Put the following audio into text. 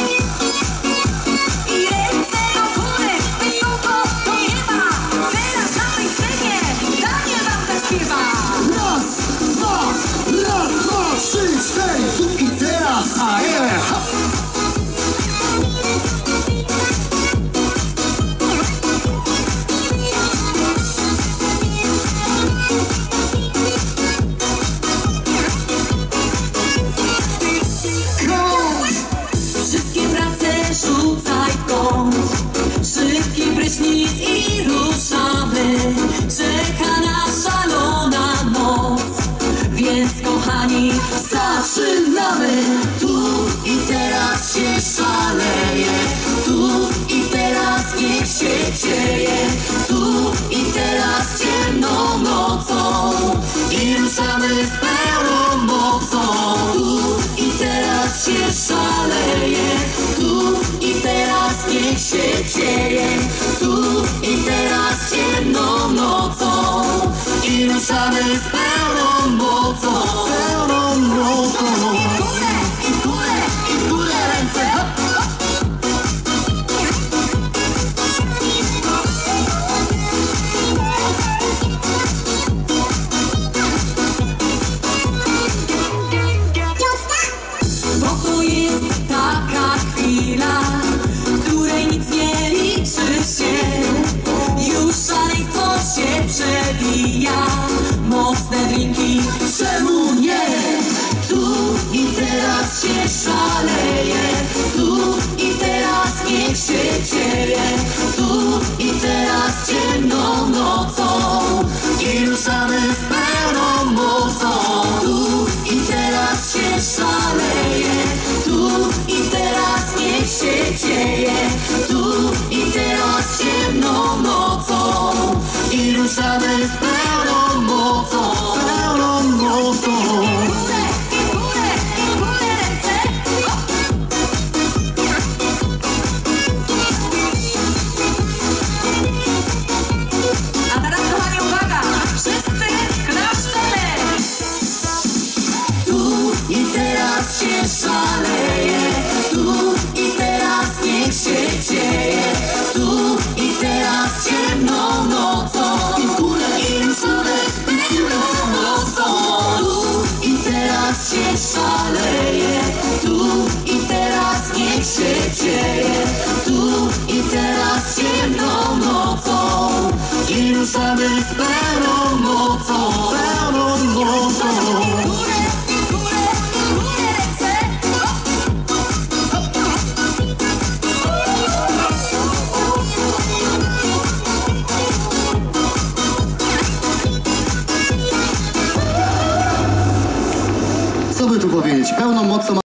I Prysznic i ruszamy. Czeka nas szalona noc. Więc kochani, zaczynamy. Tu i teraz się szaleje. Tu i teraz niech się dzieje. Tu i teraz ciemną nocą. I ruszamy z pełną mocą. Tu i teraz się szaleje. Tu i teraz niech się dzieje. Tu i teraz ciemną nocą. I ruszamy z pełną mocą. Pełną mocą! I górę, i górę, i górę ręce. Jest taka szaleje, tu i teraz niech się dzieje, tu i teraz ciemną nocą. I ruszamy z się szaleje, tu i teraz niech się dzieje, tu i teraz ciemną nocą. I w górę i pełną mocą. Tu i teraz się szaleje, tu i teraz niech się dzieje, tu i teraz ciemną nocą. I ruszamy z pełną mocą. Powiedzieć? Pełną mocą